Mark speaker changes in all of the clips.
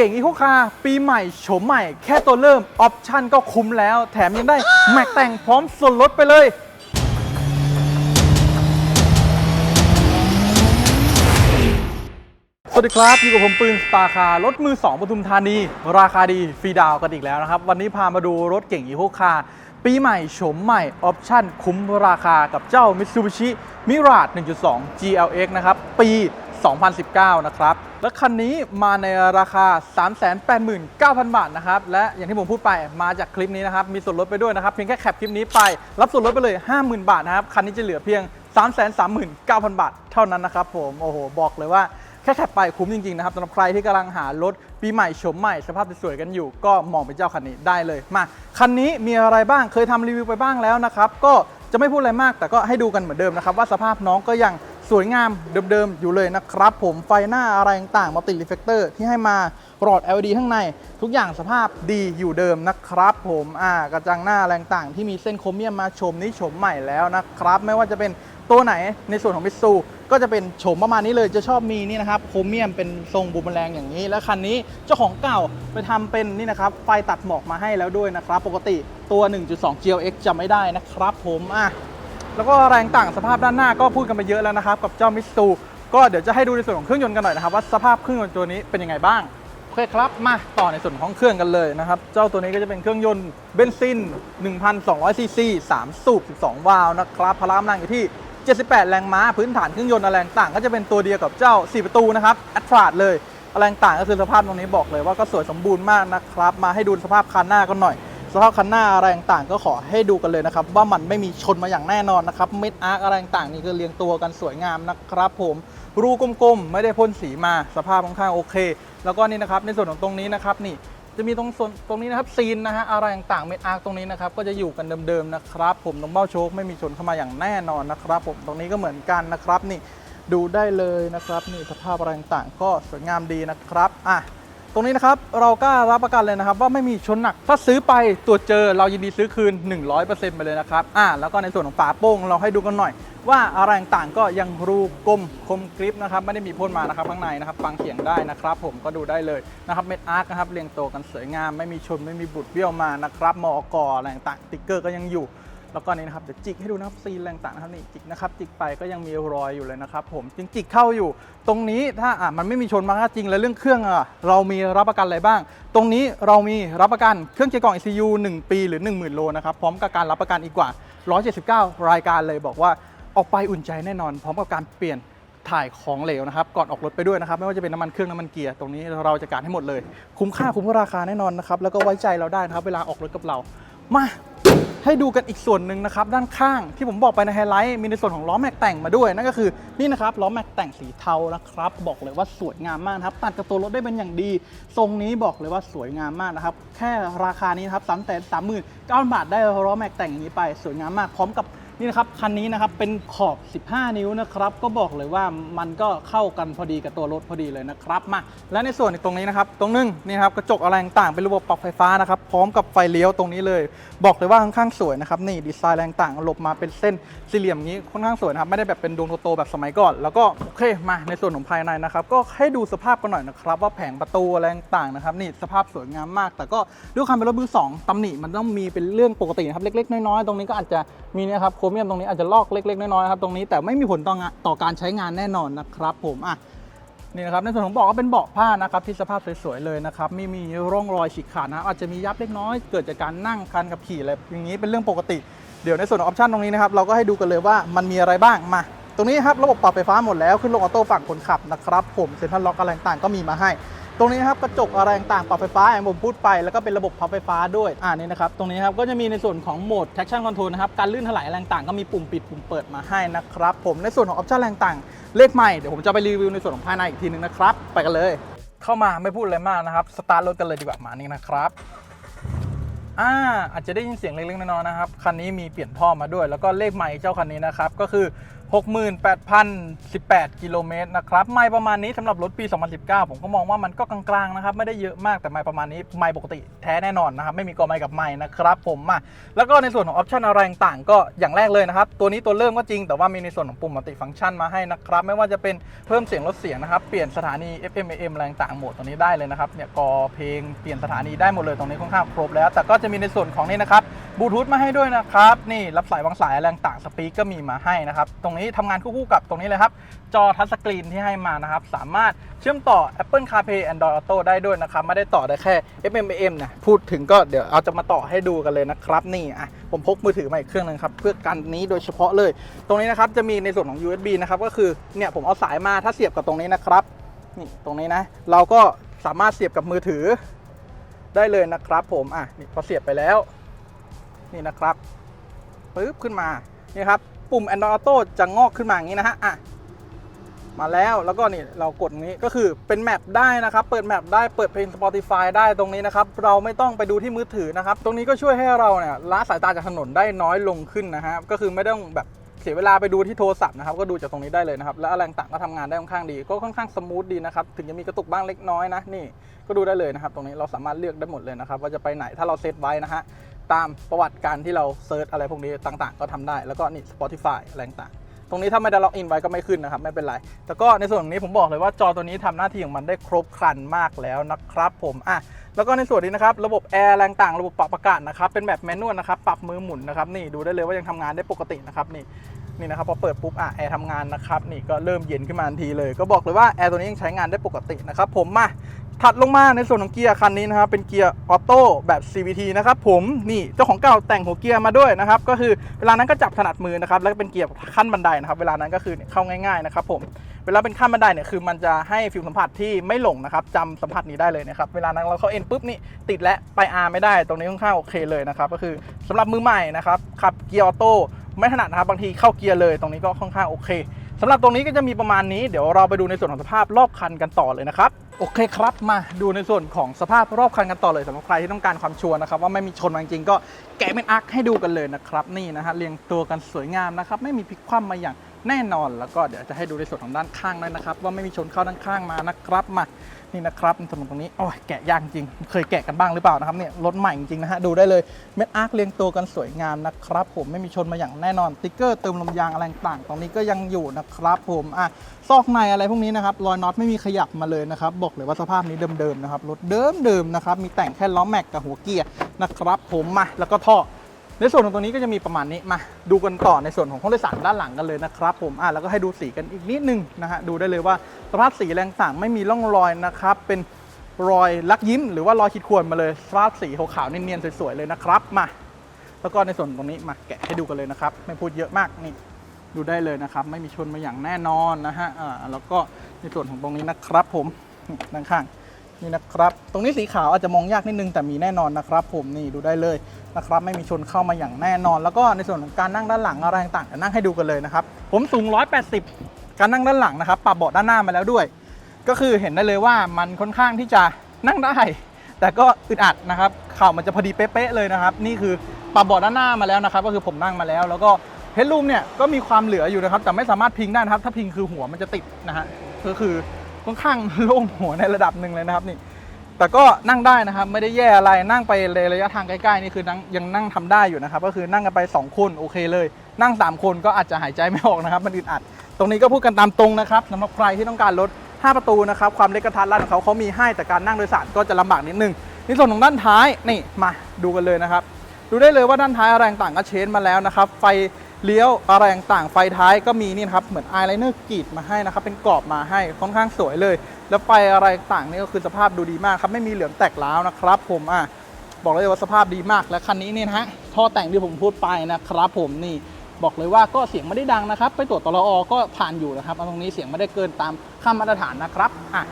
Speaker 1: เก่งอีโคคาปีใหม่โฉมใหม่ แค่ตัวเริ่ม ออปชั่นก็คุ้มแล้ว แถมยังได้แม็กแต่งพร้อมส่วนลดไปเลย สวัสดีครับ อยู่กับผมปืนสตาร์คาร์รถมือ 2ปทุมธานี ราคาดีฟรีดาวกันอีกแล้วนะครับ วันนี้พามาดูรถเก่งอีโคคาปีใหม่โฉมใหม่ ออปชั่นคุ้มราคากับเจ้า Mitsubishi Mirage 1.2 GLX นะครับ ปี 2019 นะครับ และคันนี้มาในราคา 389,000 บาทนะครับ และอย่างที่ผมพูดไปมาจากคลิปนี้นะครับ มีส่วนลดไปด้วยนะครับ เพียงแค่แคปคลิปนี้ไป รับส่วนลดไปเลย 50,000 บาทนะครับ คันนี้จะเหลือเพียง 339,000 บาท เท่านั้นนะครับผมโอ้โหบอกเลยว่าแค่แคปไปคุ้มจริงๆนะครับสำหรับใครที่กำลังหารถปีใหม่โฉมใหม่สภาพสวยๆกันอยู่ ก็มองเป็นเจ้าคันนี้ได้เลยมาคันนี้มีอะไรบ้างเคยทำรีวิวไปบ้างแล้วนะครับก็จะไม่พูดอะไรมากแต่ก็ให้ดูกันเหมือนเดิมนะครับว่าสภาพน้องก็ยัง สวยงามเดิมๆ อยู่เลยนะครับ ผมไฟหน้าอะไรต่างๆมัลติรีเฟกเตอร์ที่ให้มาหลอด LED ข้างในทุกอย่างสภาพดีอยู่เดิมนะครับ ผมอ่ากระจังหน้าอะไรต่างๆที่มีเส้นโครเมียมมาชมนี้โฉมใหม่แล้วนะครับ ไม่ว่าจะเป็นตัวไหนในส่วนของมิซูก็จะเป็นโฉมประมาณนี้เลยจะชอบมีนี่นะครับโครเมียมเป็นทรงบูมแมลงอย่างนี้ แล้วคันนี้เจ้าของเก่าไปทำเป็นนี่นะครับไฟตัดหมอกมาให้แล้วด้วยนะครับ ปกติตัว 1.2 GLX จะไม่ได้นะครับ ผมอะ แล้วก็แรงต่างสภาพด้านหน้าก็พูดกันไปเยอะแล้วนะครับ กับเจ้ามิสซูก็เดี๋ยวจะให้ดูในส่วนของเครื่องยนต์กันหน่อยนะครับว่าสภาพเครื่องยนต์ตัวนี้เป็นยังไงบ้างโอเคครับมาต่อในส่วนของเครื่องกันเลยนะครับ เจ้าตัวนี้ก็จะเป็นเครื่องยนต์เบนซิน 1,200ซีซี3สูบ 12 วาล์วนะครับพละกำลังอยู่ที่ 78 แรงม้า พื้นฐานเครื่องยนต์อะไรต่างก็จะเป็นตัวเดียวกับเจ้า 4 ประตูนะครับแอตทราดเลยอะไรต่างก็คือสภาพตรงนี้บอกเลยว่าก็สวยสมบูรณ์มากนะครับ มาให้ดูสภาพคันหน้ากันหน่อย สภาพคันหน้าอะไรต่างก็ขอให้ดูกันเลยนะครับ ว่ามันไม่มีชนมาอย่างแน่นอนนะครับเม็ดอาร์คอะไรต่างนี่คือเรียงตัวกันสวยงามนะครับผมรูกลมๆไม่ได้พ่นสีมาสภาพค่อนข้างโอเค แล้วก็นี่นะครับในส่วนของตรงนี้นะครับนี่จะมีตรงส่วนตรงนี้นะครับซีนนะฮะอะไรต่างๆเม็ดอาร์คตรงนี้นะครับก็จะอยู่กันเดิมๆนะครับ ผมตรงเบ้าโชคไม่มีชนเข้ามาอย่างแน่นอนนะครับ ผมตรงนี้ก็เหมือนกันนะครับนี่ดูได้เลยนะครับนี่สภาพอะไรต่างๆก็สวยงามดีนะครับอะ ตรงนี้นะครับเรากล้ารับประกันเลยนะครับ ว่าไม่มีชนหนัก ถ้าซื้อไปตรวจเจอเรายินดีซื้อคืน 100%ไปเลยนะครับอ่าแล้วก็ในส่วนของฝาโป้งเราให้ดูกันหน่อย ว่าอะไรต่างๆก็ยังรูกลมคมกริปนะครับไม่ได้มีพ่นมานะครับข้างในนะครับฟังเสียงได้นะครับ ผมก็ดูได้เลยนะครับเม็ดอาร์คนะครับเรียงตัวกันสวยงามไม่มีชนไม่มีบุดเบี้ยวมานะครับมอกอะไรต่างติ๊กเกอร์ก็ยังอยู่ แล้วก็นี่นะครับเดี๋ยวจิกให้ดูนะครับซีนแรงต่างนะครับนี่จิกนะครับจิกไปก็ยังมีรอยอยู่เลยนะครับผมจริงจิกเข้าอยู่ ตรงนี้ถ้าอะมันไม่มีชนมาก็จริงแล้วเรื่องเครื่องอะเรามีรับประกันอะไรบ้าง ตรงนี้เรามีรับประกันเครื่องเกียร์กล่อง ECU 1 ปีหรือ 10,000 โลนะครับพร้อมกับการรับประกันอีกกว่า 179 รายการเลยบอกว่าออกไปอุ่นใจแน่นอน พร้อมกับการเปลี่ยนถ่ายของเหลวนะครับก่อนออกรถไปด้วยนะครับ ไม่ว่าจะเป็นน้ำมันเครื่องน้ำมันเกียร์ตรงนี้เราจะการให้หมดเลย คุ้มค่าคุ้มราคาแน่นอนนะครับแล้วก็ไว้ใจเราได้นะครับเวลาออกรถกับเรามา ให้ดูกันอีกส่วนหนึ่งนะครับด้านข้างที่ผมบอกไปในไฮไลท์มีในส่วนของล้อแม็กแต่งมาด้วยนั่นก็คือนี่นะครับล้อแม็กแต่งสีเทานะครับบอกเลยว่าสวยงามมากครับตัดกับตัวรถได้เป็นอย่างดี ทรงนี้บอกเลยว่าสวยงามมากนะครับแค่ราคานี้นะครับสามแสนสามหมื่นเก้าบาทได้ล้อแม็กแต่งอย่างนี้ไป สวยงามมากพร้อมกับ นี่นะครับคันนี้นะครับเป็นขอบ 15 นิ้วนะครับ ก็บอกเลยว่ามันก็เข้ากันพอดีกับตัวรถพอดีเลยนะครับมาและในส่วนตรงนี้นะครับ ตรงนึงนี่ครับกระจกอะไรต่างเป็นระบบปรับไฟฟ้านะครับ พร้อมกับไฟเลี้ยวตรงนี้เลย บอกเลยว่าค่อนข้างสวยนะครับนี่ดีไซน์แรงต่างหลบมาเป็นเส้นสี่เหลี่ยมงนี้ค่อนข้างสวยนะครับไม่ได้แบบเป็นดวงโตๆแบบสมัยก่อน แล้วก็โอเคมาในส่วนของภายในนะครับ ก็ให้ดูสภาพกันหน่อยนะครับ ว่าแผงประตูอะไรต่างนะครับ นี่สภาพสวยงามมาก แต่ก็ด้วยความเป็นรถมือสองตำหนิมันต้องมีเป็นเรื่องปกตินะครับเล็กๆน้อยๆตรงนี้ก็อาจจะมีนะครับโครเมียมตรงนี้อาจจะลอกเล็กๆน้อยๆครับตรงนี้แต่ไม่มีผลต่องานต่อการใช้งานแน่นอนนะครับ ผมอะนี่นะครับในส่วนของเบาะก็เป็นเบาะผ้านะครับที่สภาพสวยๆเลยนะครับไม่มีร่องรอยฉีกขาดนะครับอาจจะมียับเล็กน้อยเกิดจากการนั่งคันกับขี่อะไรอย่างนี้เป็นเรื่องปกติ เดี๋ยวในส่วนของออปชันตรงนี้นะครับเราก็ให้ดูกันเลยว่ามันมีอะไรบ้างมา ตรงนี้ครับระบบปรับไฟฟ้าหมดแล้วขึ้นลงออโต้ฝั่งคนขับนะครับผมเซ็นทรัลล็อกอะไรต่างก็มีมาให้ ตรงนี้ครับกระจกอะไรต่างปรับไฟฟ้าอย่างผมพูดไปแล้วก็เป็นระบบพับไฟฟ้าด้วยอ่านี่นะครับตรงนี้ครับก็จะมีในส่วนของโหมด traction control นะครับการลื่นถลายอะไรต่างก็มีปุ่มปิดปุ่มเปิดมาให้นะครับผมในส่วนของออปชั่นอะไรต่างเลขใหม่เดี๋ยวผมจะไปรีวิวในส่วนของภายในอีกทีนึงนะครับไปกันเลย เข้ามาไม่พูดอะไรมากนะครับสตาร์ทรถกันเลยดีกว่ามานี่นะครับอ่าอาจจะได้ยินเสียงเล็กๆน้อยๆนะครับ คันนี้มีเปลี่ยนท่อมาด้วย แล้วก็เลขใหม่เจ้าคันนี้นะครับ ก็คือ 68,018 กิโลเมตรนะครับ ไม่ประมาณนี้สำหรับรถปี 2019 ผมก็มองว่ามันก็กลางๆนะครับ ไม่ได้เยอะมากแต่ไม่ประมาณนี้ ไม่ปกติแท้แน่นอนนะครับ ไม่มีกอไม้กับไม้นะครับผมมาแล้วก็ในส่วนของออปชันอะไรต่างๆ ก็อย่างแรกเลยนะครับ ตัวนี้ตัวเริ่มก็จริงแต่ว่ามีในส่วนของปุ่มมัลติฟังก์ชันมาให้นะครับ ไม่ว่าจะเป็นเพิ่มเสียงลดเสียงนะครับ เปลี่ยนสถานี FM AM อะไรต่างโหมดตรงนี้ได้เลยนะครับเนี่ยกอเพลงเปลี่ยนสถานีได้หมดเลยตรงนี้ค่อนข้างครบแล้ว แต่ก็จะมีในส่วนของนี่นะครับ บลูทูธมาให้ด้วยนะครับ นี่รับสายวางสายอะไรต่างสปีกก็มีมาให้นะครับ ตรงนี้ทำงานคู่กับตรงนี้เลยครับ จอทัชสกรีนที่ให้มานะครับ สามารถเชื่อมต่อ Apple CarPlay Android Auto ได้ด้วยนะครับ ไม่ได้ต่อได้แค่ FMM นะพูดถึงก็เดี๋ยวเอาจะมาต่อให้ดูกันเลยนะครับ นี่อะผมพกมือถือมาอีกเครื่องหนึงครับ เพื่อการนี้โดยเฉพาะเลย ตรงนี้นะครับจะมีในส่วนของ USB นะครับก็คือเนี่ยผมเอาสายมาถ้าเสียบกับตรงนี้นะครับนี่ตรงนี้นะเราก็สามารถเสียบกับมือถือได้เลยนะครับ ผมอะนี่พอเสียบไปแล้ว นี่นะครับปึ๊บขึ้นมานี่ครับปุ่ม Android Auto จะงอกขึ้นมาอย่างนี้นะฮะอะมาแล้วแล้วก็นี่เรากดนี้ก็คือเป็นแมปได้นะครับ เปิดแมปได้เปิดเพลง Spotify ได้ตรงนี้นะครับ เราไม่ต้องไปดูที่มือถือนะครับ ตรงนี้ก็ช่วยให้เราเนี่ยละสายตาจากถนนได้น้อยลงขึ้นนะฮะก็คือไม่ต้องแบบเสียเวลาไปดูที่โทรศัพท์นะครับ ก็ดูจากตรงนี้ได้เลยนะครับ และอะไรต่างก็ทำงานได้ค่อนข้างดี ก็ค่อนข้างสมูทดีนะครับ ถึงจะมีกระตุกบ้างเล็กน้อยนะ นี่ก็ดูได้เลยนะครับ ตรงนี้เราสามารถเลือกได้หมดเลยนะครับ ว่าจะไปไหนถ้าเราเซตไว้นะฮะ ตามประวัติการที่เราเซิร์ชอะไรพวกนี้ต่างๆ ก็ทำได้ แล้วก็นี่ Spotify อะไรต่างๆ ตรงนี้ถ้าไม่ได้ล็อกอินไว้ก็ไม่ขึ้นนะครับ ไม่เป็นไร แต่ก็ในส่วนนี้ผมบอกเลยว่าจอตัวนี้ทำหน้าที่ของมันได้ครบครันมากแล้วนะครับผมอะแล้วก็ในส่วนนี้นะครับระบบแอร์แรงต่างระบบปรับอากาศนะครับเป็นแบบแมนนวลนะครับปรับมือหมุนนะครับนี่ดูได้เลยว่ายังทำงานได้ปกตินะครับนี่ นี่นะครับพอเปิดปุ๊บอะแอร์ทำงานนะครับนี่ก็เริ่มเย็นขึ้นมาทันทีเลยก็บอกเลยว่าแอร์ตัวนี้ยังใช้งานได้ปกตินะครับผมมาถัดลงมาในส่วนของเกียร์คันนี้นะครับเป็นเกียร์ออโต้แบบ CVT นะครับผมนี่เจ้าของเก่าแต่งหัวเกียร์มาด้วยนะครับก็คือเวลานั้นก็จับถนัดมือนะครับแล้วก็เป็นเกียร์ขั้นบันไดนะครับเวลานั้นก็คือเข้าง่ายๆนะครับผมเวลาเป็นขั้นบันไดเนี่ยคือมันจะให้ฟิลสัมผัสที่ไม่หลงนะครับจำสัมผัสนี้ได้เลยนะครับเวลานั้นเราเข้าเอ็นปุ๊บนี่ติดและไป R ไม่ได้ตรงนี้ค่อนข้างโอเคเลยนะครับก็คือสำหรับมือใหม่นะครับขับเกียร์ออโต้ ไม่ถนัดนะครับบางทีเข้าเกียร์เลย ตรงนี้ก็ค่อนข้างโอเคสำหรับตรงนี้ก็จะมีประมาณนี้เดี๋ยวเราไปดูในส่วนของสภาพรอบคันกันต่อเลยนะครับโอเคครับมาดูในส่วนของสภาพรอบคันกันต่อเลยสำหรับใครที่ต้องการความชัวร์นะครับว่าไม่มีชนจริงๆก็แกะเป็นอักให้ดูกันเลยนะครับนี่นะฮะเรียงตัวกันสวยงามนะครับไม่มีพลิกคว่ำมาอย่าง แน่นอนแล้วก็เดี๋ยวจะให้ดูในส่วนของด้านข้างด้วยนะครับ ว่าไม่มีชนเข้าด้านข้างมานะครับมานี่นะครับในนตรงนี้โอ้ยแกะยากจริง เคยแกะกันบ้างหรือเปล่านะครับเนี่ยรถใหม่จริงๆนะฮะดูได้เลยเม็ดอาร์คเรียงตัวกันสวยงามนะครับ ผมไม่มีชนมาอย่างแน่นอนติ๊กเกอร์เติมลมยางอะไรต่างๆตรงนี้ก็ยังอยู่นะครับผมอะซอกในอะไรพวกนี้นะครับรอยน็อตไม่มีขยับมาเลยนะครับบอกเลยว่าสภาพนี้เดิมๆนะครับรถเดิมๆนะครับมีแต่งแค่ล้อแม็กกับหัวเกียร์นะครับผมมาแล้วก็ท่อ ในส่วนของตรงนี้ก็จะมีประมาณนี้มาดูกันต่อในส่วนของห้องโดยสารด้านหลังกันเลยนะครับผมอะแล้วก็ให้ดูสีกันอีกนิดนึงนะฮะดูได้เลยว่าสภาพสีแรงต่างไม่มีร่องรอยนะครับเป็นรอยลักยิ้มหรือว่ารอยขีดข่วนมาเลยสภาพสีขาวๆเนียนๆสวยๆเลยนะครับมาแล้วก็ในส่วนตรงนี้มาแกะให้ดูกันเลยนะครับ ไม่พูดเยอะมากนี่ดูได้เลยนะครับ ไม่มีชนมาอย่างแน่นอนนะฮะอ่าแล้วก็ในส่วนของตรงนี้นะครับผมด้านข้าง นี่นะครับ ตรงนี้สีขาวอาจจะมองยากนิดนึงแต่มีแน่นอนนะครับ ผมนี่ดูได้เลยนะครับ ไม่มีชนเข้ามาอย่างแน่นอน แล้วก็ในส่วนของการนั่งด้านหลังอะไรต่างๆนั่งให้ดูกันเลยนะครับ ผมสูง 180 การนั่งด้านหลังนะครับ ปรับเบาะด้านหน้ามาแล้วด้วย ก็คือเห็นได้เลยว่ามันค่อนข้างที่จะนั่งได้ แต่ก็อึดอัดนะครับเข่ามันจะพอดีเป๊ะๆเลยนะครับ นี่คือปรับเบาะด้านหน้ามาแล้วนะครับ ก็คือผมนั่งมาแล้ว แล้วก็เฮดรูมเนี่ยก็มีความเหลืออยู่นะครับ แต่ไม่สามารถพิงได้นะครับ ถ้าพิงคือหัวมันจะติดนะฮะก็คือ ค่อนข้างโล่งหัวในระดับหนึ่งเลยนะครับนี่แต่ก็นั่งได้นะครับไม่ได้แย่อะไรนั่งไประยะทางใกล้ๆนี่คือนั่งยังนั่งทำได้อยู่นะครับก็คือนั่งกันไป 2 คนโอเคเลย นั่ง 3 คนก็อาจจะหายใจไม่ออกนะครับมันอึดอัด ตรงนี้ก็พูดกันตามตรงนะครับสำหรับใครที่ต้องการรถ 5 ประตูนะครับความเล็กกระทัดรัดของเขาเขามีให้แต่การนั่งโดยสารก็จะลำบากนิดนึงในส่วนของด้านท้ายนี่มาดูกันเลยนะครับ ดูได้เลยว่าด้านท้ายอะไรต่างก็เชนมาแล้วนะครับไฟ เลี้ยวอะไรต่างๆไฟท้ายก็มีนี่นะครับ เหมือนอายไลเนอร์กรีดมาให้นะครับ เป็นกรอบมาให้ค่อนข้างสวยเลย แล้วไฟอะไรต่างนี่ก็คือสภาพดูดีมากครับ ไม่มีเหลืองแตกร้าวนะครับ ผมอะบอกเลยว่าสภาพดีมาก และคันนี้นี่นะฮะท่อแต่งที่ผมพูดไปนะครับ ผมนี่บอกเลยว่าก็เสียงไม่ได้ดังนะครับ ไปตรวจตลอก็ผ่านอยู่นะครับตรงนี้เสียงไม่ได้เกินตามค่ามาตรฐานนะครับอะ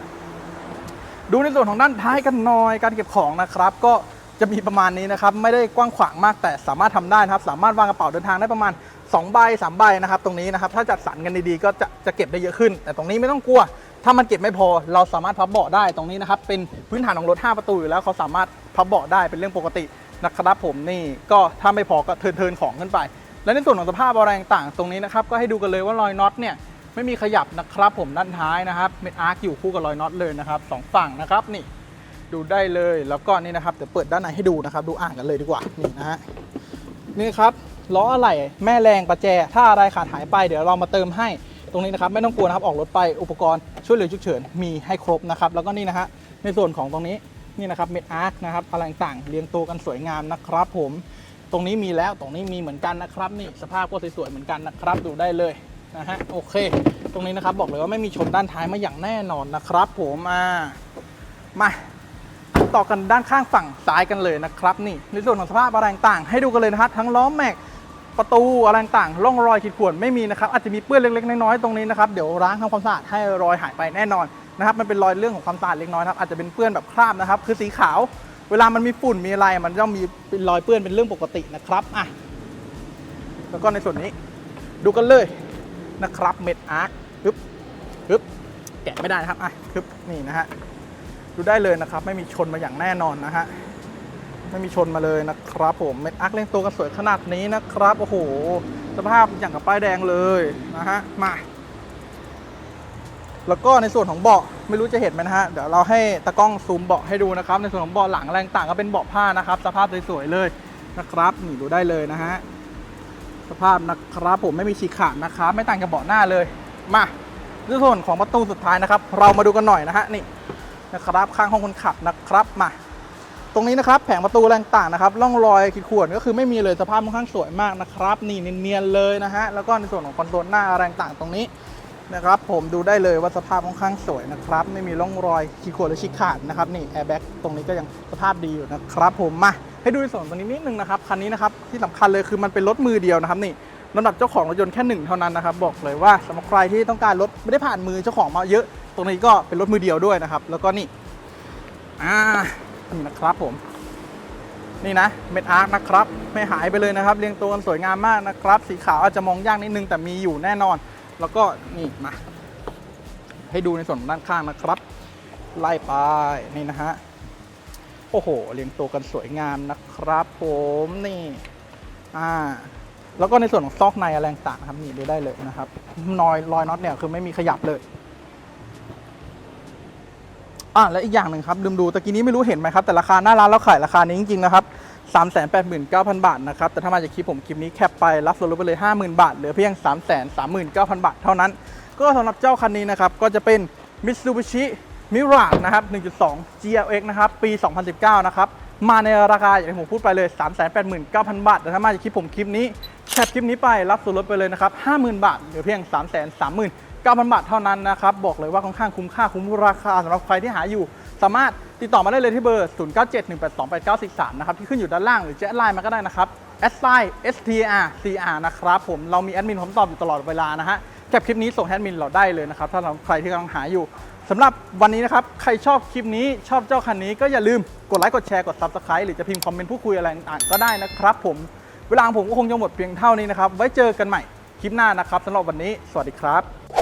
Speaker 1: ดูในส่วนของด้านท้ายกันหน่อยการเก็บของนะครับ ก็จะมีประมาณนี้นะครับ ไม่ได้กว้างขวางมากแต่สามารถทำได้นะครับ สามารถวางกระเป๋าเดินทางได้ประมาณ 2ใบ3ใบนะครับตรงนี้นะครับถ้าจัดสรรกันดีๆก็จะจะเก็บได้เยอะขึ้น แต่ตรงนี้ไม่ต้องกลัว ถ้ามันเก็บไม่พอเราสามารถพับเบาะได้ตรงนี้นะครับเป็นพื้นฐานของรถ 5 ประตูอยู่แล้วเขาสามารถพับเบาะได้เป็นเรื่องปกตินะครับผมนี่ก็ถ้าไม่พอก็เทินๆของขึ้นไป และในส่วนของสภาพอะไรต่างๆตรงนี้นะครับก็ให้ดูกันเลยว่ารอยน็อตเนี่ยไม่มีขยับนะครับผมด้านท้ายนะครับเม็ดอาร์คอยู่คู่กับรอยน็อตเลยนะครับสองฝั่งนะครับนี่ดูได้เลยแล้วก็นี่นะครับเดี๋ยวเปิดด้านในให้ดูนะครับ ดูอ่างกันเลยดีกว่านี่นะฮะนี่ครับ ล้ออะไหล่แม่แรงประแจ ถ้าอะไรขาดหายไปเดี๋ยวเรามาเติมให้ ตรงนี้นะครับไม่ต้องกลัวนะครับออกรถไปอุปกรณ์ช่วยเหลือฉุกเฉินมีให้ครบนะครับแล้วก็นี่นะฮะในส่วนของตรงนี้นี่นะครับเม็ดอาร์คนะครับอะไรต่างๆเรียงตัวกันสวยงามนะครับผมตรงนี้มีแล้วตรงนี้มีเหมือนกันนะครับ นี่สภาพก็สวยๆเหมือนกันนะครับดูได้เลยนะฮะโอเค ตรงนี้นะครับบอกเลยว่าไม่มีชนด้านท้ายมาอย่างแน่นอนนะครับผมมามาต่อกันด้านข้างฝั่งซ้ายกันเลยนะครับนี่ในส่วนของสภาพอะไรต่างๆให้ดูกันเลยนะครับทั้งล้อแม็ก ประตูอะไรต่างร่องรอยขีดข่วนไม่มีนะครับอาจจะมีเปื้อนเล็กๆน้อยๆตรงนี้นะครับเดี๋ยวล้างทำความสะอาดให้รอยหายไปแน่นอนนะครับมันเป็นรอยเรื่องของความสะอาดเล็กน้อยครับอาจจะเป็นเปื้อนแบบคราบนะครับคือสีขาว เวลามันมีฝุ่นมีอะไร มันย่อมมีเป็นรอยเปื้อนเป็นเรื่องปกตินะครับอะแล้วก็ในส่วนนี้ดูกันเลยนะครับเม็ดอาร์คปึ๊บปึ๊บแกะไม่ได้นะครับอะปึ๊บนี่นะฮะดูได้เลยนะครับ ไม่มีชนมาอย่างแน่นอนนะฮะ ไม่มีชนมาเลยนะครับ ผมเม็ดอาร์คเล่งตัวกันสวยขนาดนี้นะครับ โอ้โห สภาพอย่างกับป้ายแดงเลยนะฮะ มา แล้วก็ในส่วนของเบาะไม่รู้จะเห็นไหมนะฮะ เดี๋ยวเราให้ตากล้องซูมเบาะให้ดูนะครับ ในส่วนของเบาะหลังแรงต่างก็เป็นเบาะผ้านะครับ สภาพสวยๆเลยนะครับ นี่ดูได้เลยนะฮะ สภาพนะครับผมไม่มีฉีกขาดนะครับ ไม่ต่างกับเบาะหน้าเลย มาในส่วนของประตูสุดท้ายนะครับ เรามาดูกันหน่อยนะฮะ นี่นะครับ ข้างห้องคนขับนะครับ มา ตรงนี้นะครับแผงประตูแรงต่างนะครับร่องรอยขีดข่วนก็คือไม่มีเลยสภาพค่อนข้างสวยมากนะครับนี่เนียนๆเลยนะฮะแล้วก็ในส่วนของคอนโซลหน้าแรงต่างตรงนี้นะครับผมดูได้เลยว่าสภาพค่อนข้างสวยนะครับ ไม่มีร่องรอยขีดข่วนหรือฉีกขาดนะครับนี่แอร์แบ็กตรงนี้ก็ยังสภาพดีอยู่นะครับผมมาให้ดูในส่วนตรงนี้นิดนึงนะครับคันนี้นะครับที่สำคัญเลยคือมันเป็นรถมือเดียวนะครับนี่ลำดับเจ้าของรถยนต์แค่หนึ่งเท่านั้นนะครับบอกเลยว่าสำหรับใครที่ต้องการรถไม่ได้ผ่านมือเจ้าของมาเยอะ ตรงนี้ก็เป็นรถมือเดียวด้วยนะครับ แล้วก็นี่อ่า นี่นะครับผม นี่นะเม็ดอาร์คนะครับ ไม่หายไปเลยนะครับ เรียงตัวกันสวยงามมากนะครับ สีขาวอาจจะมองยากนิดนึงแต่มีอยู่แน่นอน แล้วก็นี่มา ให้ดูในส่วนของด้านข้างนะครับ ไล่ไปนี่นะฮะโอ้โห เรียงตัวกันสวยงามนะครับ ผมนี่อ่าแล้วก็ในส่วนของซอกในอะไรต่างๆนะครับนี่ดูได้เลยนะครับนอยรอยน็อตเนี่ยคือไม่มีขยับเลย อะและอีกอย่างหนึ่งครับลืมดูตะกี้นี้ไม่รู้เห็นไหมครับ แต่ราคาหน้าร้านเราขายราคานี้จริงๆนะครับ389,000 บาทนะครับ แต่ถ้ามาจากคลิปผมคลิปนี้แคปไปรับส่วนลดไปเลย 50,000 บาท เหลือเพียง 339,000 บาทเท่านั้น ก็สำหรับเจ้าคันนี้นะครับ ก็จะเป็น Mitsubishi Mirage นะครับ 1.2 GLX นะครับ ปี 2019 นะครับ มาในราคาอย่างที่ผมพูดไปเลย 389,000 บาท แต่ถ้ามาจากคลิปผมคลิปนี้แคปคลิปนี้ไปรับส่วนลดไปเลยนะครับ 50,000 บาท เหลือเพียง 330,000 9,000 บาทเท่านั้นนะครับ บอกเลยว่าค่อนข้างคุ้มค่าคุ้มราคาสำหรับใครที่หาอยู่ สามารถติดต่อมาได้เลยที่เบอร์ 0971828943 นะครับ ที่ขึ้นอยู่ด้านล่างหรือแจ้ไลน์มาก็ได้นะครับแอดไซน์ STRCR นะครับผมเรามีแอดมินพร้อมตอบอยู่ตลอดเวลานะฮะแคปคลิปนี้ส่งแอดมินเราได้เลยนะครับ ถ้าเราใครที่กำลังหาอยู่สำหรับวันนี้นะครับ ใครชอบคลิปนี้ชอบเจ้าคันนี้ก็อย่าลืมกดไลค์กดแชร์กด Subscribe หรือจะพิมพ์คอมเมนต์พูดคุยอะไรต่างๆก็ได้นะครับผมเวลาของผมก็คงจะหมดเพียงเท่านี้นะครับ ไว้เจอกันใหม่คลิปหน้านะครับสำหรับวันนี้ สวัสดีครับ